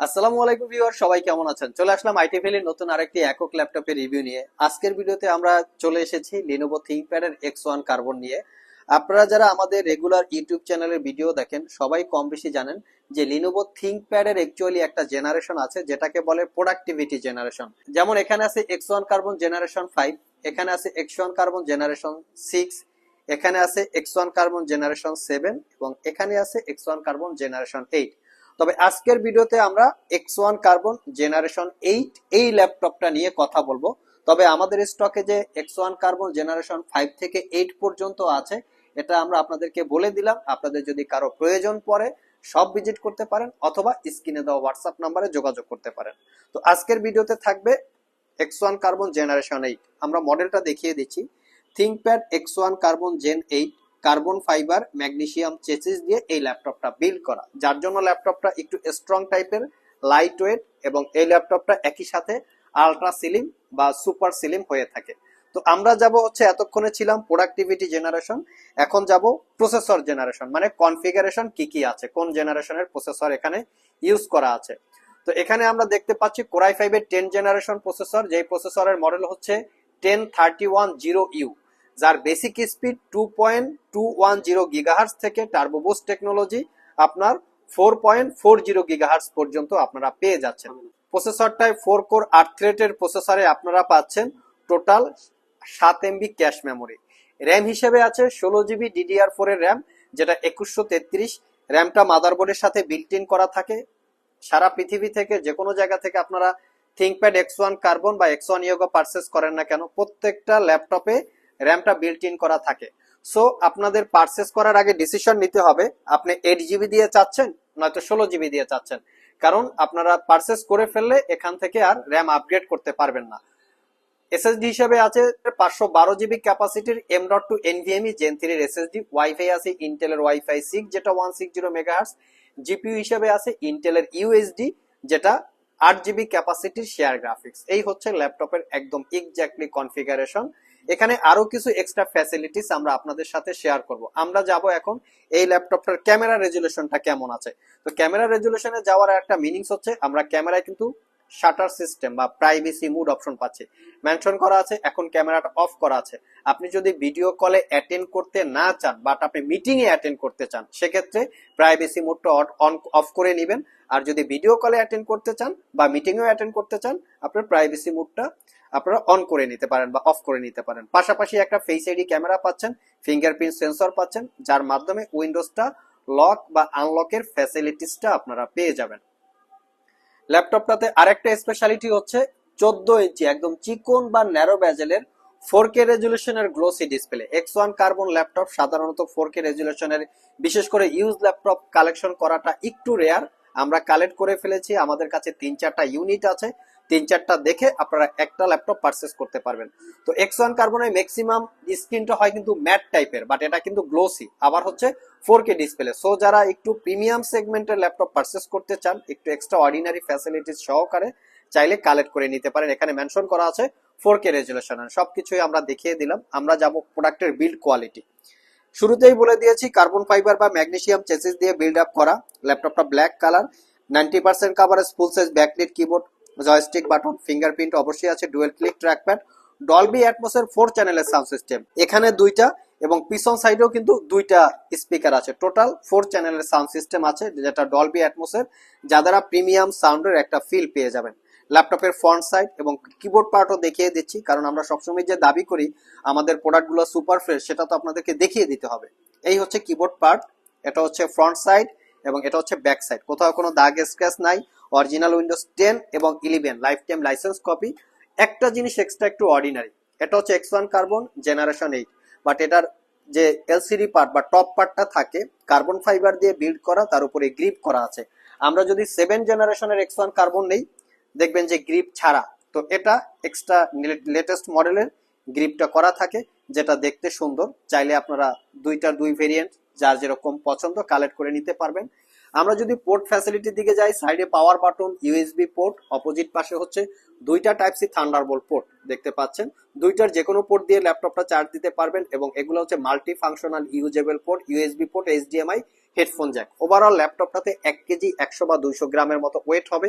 আসসালামু আলাইকুম ভিউয়ার, সবাই কেমন আছেন? চলে আসলাম আইটি ভ্যালির নতুন আরেকটি একক ল্যাপটপের রিভিউ নিয়ে। আজকের ভিডিওতে আমরা চলে এসেছি লিনোভো থিংকপ্যাডের এক্স ওয়ান কার্বন নিয়ে। আপনারা যারা আমাদের রেগুলার ইউটিউব চ্যানেলের ভিডিও দেখেন, সবাই কম বেশি জানেন যে লিনোভো থিংকপ্যাডের অ্যাকচুয়ালি একটা জেনারেশন আছে, যেটাকে বলে প্রোডাক্টিভিটি জেনারেশন যেমন এখানে আছে X one carbon generation five এখানে আছে X one carbon generation six এখানে আছে X one carbon generation seven এবং এখানে আছে X one carbon generation eight তবে আজকের ভিডিওতে আমরা X one carbon generation eight এই ল্যাপটপটা নিয়ে কথা বলব। তবে আমাদের স্টকে যে X one carbon generation five থেকে এইট পর্যন্ত আছে, এটা আমরা আপনাদেরকে বলে দিলাম। আপনাদের যদি কারও প্রয়োজন পড়ে, সব ভিজিট করতে পারেন, অথবা স্ক্রিনে দেওয়া হোয়াটসঅ্যাপ নাম্বারে যোগাযোগ করতে পারেন। তো আজকের ভিডিওতে থাকবে X one carbon generation eight আমরা মডেলটা দেখিয়ে দিচ্ছি। ThinkPad X one carbon gen eight carbon fibre, magnesium chassis দিয়ে এই ল্যাপটপটা বিল্ড করা। যার জন্য ল্যাপটপটা একটু স্ট্রং টাইপের লাইট ওয়েট এবং এই ল্যাপটপটা একই সাথে আলট্রা সিলিম বা সুপার সিলিম হয়ে থাকে। তো আমরা যাব হচ্ছে এতক্ষণে ছিলাম প্রোডাক্টিভিটি জেনারেশন এখন যাব প্রসেসর জেনারেশন মানে কনফিগারেশন কি কি আছে, কোন জেনারেশনের প্রসেসর এখানে ইউজ করা আছে। তো এখানে আমরা দেখতে পাচ্ছি কোরাই ফাইভের টেন জেনারেশন প্রসেসর যেই প্রসেসরের মডেল হচ্ছে ten thirty one zero U যার basic speed two point two one zero gigahertz থেকে টার্বোবুস্ট টেকনোলজি আপনার four point four zero gigahertz পর্যন্ত আপনারা পেয়ে যাচ্ছেন। প্রসেসরটায় ফোর কোর আট থ্রেটের প্রসেসরে আপনারা পাচ্ছেন টোটাল সাত এমবি ক্যাশ মেমোরি র্যাম হিসেবে আছে ষোলো জিবি ডিডিআর ফোর এর র্যাম যেটা একুশশো তেত্রিশ। র্যামটা মাদারবোর্ডের সাথে বিল্ট ইন করা থাকে। সারা পৃথিবী থেকে যে কোনো জায়গা থেকে আপনারা থিঙ্কপ্যাড এক্স ওয়ান কার্বন বা এক্স ওয়ান ইয়োগা পারচেস করেন না কেন, প্রত্যেকটা ল্যাপটপে র্যামটা বিল্ট ইন করা থাকে। সো আপনাদের পারচেস করার আগে ডিসিশন নিতে হবে, আপনি এইট জিবি দিয়ে চাচ্ছেন, নয়তো ষোলো জিবি দিয়ে চাচ্ছেন। কারণ আপনারা পারচেস করে ফেললে এখান থেকে আর র্যাম আপগ্রেড করতে পারবেন না। এসএসডি হিসেবে আছে পাঁচশো বারো GB ক্যাপাসিটির M dot two NVMe gen থ্রির এসএসডি ওয়াইফাই আছে ইন্টেলের ওয়াইফাই সিক্স যেটা one six zero megahertz GPU হিসেবে আছে ইন্টেলের ইউএসডি যেটা আট জিবি ক্যাপাসিটির শেয়ার গ্রাফিক্স এই হচ্ছে ল্যাপটপের একদম এক্স্যাক্টলি কনফিগারেশন এখানে আরও কিছু এক্সট্রা ফ্যাসিলিটিস আমরা আপনাদের সাথে শেয়ার করব। আমরা যাব এখন এই ল্যাপটপটার ক্যামেরা রেজুলেশনটা কেমন আছে? তো ক্যামেরা রেজুলেশনে যাওয়ার একটা মিনিংস হচ্ছে, আমরা ক্যামেরায় কিন্তু শাটার সিস্টেম বা প্রাইভেসি মুড অপশন পাচ্ছি। মেনশন করা আছে, এখন ক্যামেরাটা অফ করা আছে। আপনি যদি ভিডিও কলে অ্যাটেন্ড করতে না চান বাট আপনি মিটিং এ অ্যাটেন্ড করতে চান, সেক্ষেত্রে প্রাইভেসি মুডটা অন অফ করে নেবেন। আর যদি ভিডিও কলে অ্যাটেন্ড করতে চান বা মিটিংয়েও অ্যাটেন্ড করতে চান, আপনার প্রাইভেসি মুডটা আপনারা অন করে নিতে পারেন বা অফ করে নিতে পারেন। পাশাপাশি একটা ফেস আইডি ক্যামেরা পাচ্ছেন ফিঙ্গারপ্রিন্ট সেন্সর পাচ্ছেন, যার মাধ্যমে উইন্ডোজটা লক বা আনলকের ফ্যাসিলিটিসটা আপনারা পেয়ে যাবেন। ল্যাপটপটাতে আরেকটা স্পেশালিটি হচ্ছে চোদ্দ ইঞ্চি একদম চিকন বা ন্যারো ব্যাজেলের four K রেজুলেশনের glossy display X one carbon laptop সাধারণত ফোর কে রেজুলেশনের বিশেষ করে ইউজ ল্যাপটপ কালেকশন করাটা একটু রেয়ার আমরা কালেক্ট করে ফেলেছি, আমাদের কাছে তিন চারটা ইউনিট আছে। তিন চারটা দেখে আপনারা একটা ল্যাপটপ পারচেস করতে পারবেন। তো এক্স ওয়ান কার্বনের ম্যাক্সিমাম স্ক্রিনটা হয় কিন্তু ম্যাট টাইপের বাট এটা কিন্তু গ্লোসি আবার হচ্ছে ফোর কে ডিসপ্লে সো যারা একটু প্রিমিয়াম সেগমেন্টের ল্যাপটপ পারচেস করতে চান, একটু এক্সট্রা অর্ডিনারি ফ্যাসিলিটিস সহকারে চাইলে কালেক্ট করে নিতে পারেন। এখানে মেনশন করা আছে ফোর কে রেজুলেশন সবকিছুই আমরা দেখিয়ে দিলাম। আমরা যাব প্রোডাক্টের বিল্ড কোয়ালিটি শুরুতেই বলে দিয়েছি কার্বন ফাইবার বা ম্যাগনেশিয়াম চেসিস দিয়ে বিল্ড আপ করা। ল্যাপটপটা black colour ninety percent coverage full size backlit keyboard joystick button fingerprint অবশ্যই আছে ডুয়েল ক্লিক ট্র্যাকপ্যাড ডলবি অ্যাটমসের ফোর চ্যানেলের সাউন্ড সিস্টেম এখানে দুইটা এবং পিছন সাইডেও কিন্তু দুইটা স্পিকার আছে। টোটাল ফোর চ্যানেলের সাউন্ড সিস্টেম আছে, যেটা ডলবি অ্যাটমসের যা দ্বারা প্রিমিয়াম সাউন্ডের একটা ফিল পেয়ে যাবেন। ল্যাপটপের ফ্রন্ট সাইড এবং কিবোর্ড পার্টও দেখিয়ে দিচ্ছি, কারণ আমরা সবসময় যে দাবি করি, আমাদের প্রোডাক্টগুলো সুপার ফ্রেশ সেটা তো আপনাদেরকে দেখিয়ে দিতে হবে। এই হচ্ছে কিবোর্ড পার্ট এটা হচ্ছে ফ্রন্ট সাইড এবং এটা হচ্ছে ব্যাক সাইড কোথাও কোনো দাগ স্ক্র্যাচ নাই অরিজিনাল উইন্ডোজ টেন এবং eleven life time licence copy একটা জিনিস এক্সট্রা একটু অর্ডিনারি এটা হচ্ছে X one carbon generation eight but এটার যে এলসিডি পার্ট বা টপ পার্টটা থাকে কার্বন ফাইবার দিয়ে বিল্ড করা, তার উপরে গ্রিপ করা আছে। আমরা যদি সেভেন জেনারেশনের এক্স ওয়ান কার্বন নেই, দেখবেন যে গ্রিপ ছাড়া। তো এটা এক্সট্রা লেটেস্ট মডেলের গ্রিপটা করা থাকে, যেটা দেখতে সুন্দর। চাইলে আপনারা দুইটার দুই ভেরিয়েন্ট যার যেরকম পছন্দ কালেক্ট করে নিতে পারবেন। আমরা যদি পোর্ট ফ্যাসিলিটির দিকে যাই সাইডে power button USB port opposite পাশে হচ্ছে দুইটা টাইপ সি থান্ডারবোল্ট পোর্ট দেখতে পাচ্ছেন। দুইটার যে কোনো পোর্ট দিয়ে ল্যাপটপটা চার্জ দিতে পারবেন এবং এগুলো হচ্ছে multi functional usable port USB port HDMI headphone jack overall ল্যাপটপটাতে এক কেজি একশো বা দুইশো গ্রামের মতো ওয়েট হবে।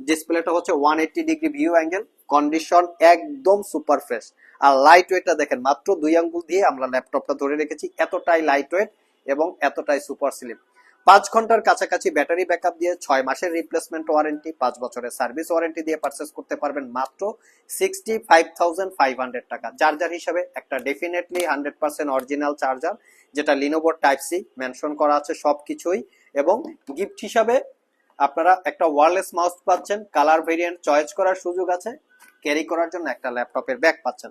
ডিসপ্লেটা হচ্ছে one eighty degree view angle condition একদম সুপার ফ্রেশ আর লাইট ওয়েটটা দেখেন, মাত্র দুই আঙ্গুল দিয়ে আমরা ল্যাপটপটা ধরে রেখেছি। এতটাই লাইট ওয়েট এবং এতটাই সুপার স্লিম পাঁচ ঘণ্টার কাছাকাছি ব্যাটারি ব্যাকআপ দিয়ে ছয় মাসের রিপ্লেসমেন্ট ওয়ারেন্টি পাঁচ বছরের সার্ভিস ওয়ারেন্টি দিয়ে পারচেস করতে পারবেন মাত্র sixty five thousand five hundred টাকা। চার্জার হিসাবে একটা definitely hundred percent original charger যেটা লিনোভোর টাইপ সি মেনশন করা আছে সবকিছুই। এবং গিফট হিসাবে আপনারা একটা ওয়ারলেস মাউস পাচ্ছেন কালার ভেরিয়েন্ট চয়েস করার সুযোগ আছে ক্যারি করার জন্য একটা ল্যাপটপের ব্যাগ পাচ্ছেন।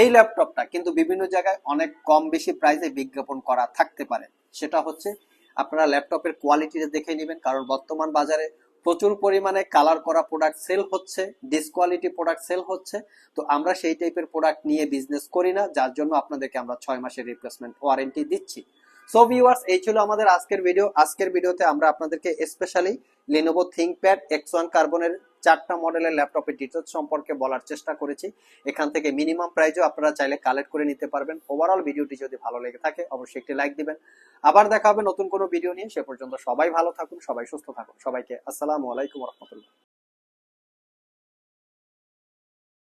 এই ল্যাপটপটা কিন্তু বিভিন্ন জায়গায় অনেক কম বেশি প্রাইসে বিজ্ঞাপন করা থাকতে পারে। সেটা হচ্ছে আপনারা ল্যাপটপের কোয়ালিটিটা দেখে নেবেন, কারণ বর্তমান বাজারে প্রচুর পরিমাণে কালার করা প্রোডাক্ট সেল হচ্ছে ডিসকোয়ালিটি প্রোডাক্ট সেল হচ্ছে। তো আমরা সেই টাইপের প্রোডাক্ট নিয়ে বিজনেস করি না, যার জন্য আপনাদেরকে আমরা ছয় মাসের রিপ্লেসমেন্ট ওয়ারেন্টি দিচ্ছি। সো ভিউয়ার্স এই ছিল আমাদের আজকের ভিডিও আজকের ভিডিওতে আমরা আপনাদেরকে specially Lenovo ThinkPad X one কার্বনের চারটা মডেলের ল্যাপটপের ডিটেলস সম্পর্কে বলার চেষ্টা করেছি। এখান থেকে মিনিমাম প্রাইজও আপনারা চাইলে কালেক্ট করে নিতে পারবেন। ওভারঅল ভিডিওটি যদি ভালো লেগে থাকে, অবশ্যই একটি লাইক দিবেন। আবার দেখা হবে নতুন কোনো ভিডিও নিয়ে। সে পর্যন্ত সবাই ভালো থাকুন, সবাই সুস্থ থাকুন। সবাইকে আসসালামু আলাইকুম রহমতুল্লাহ।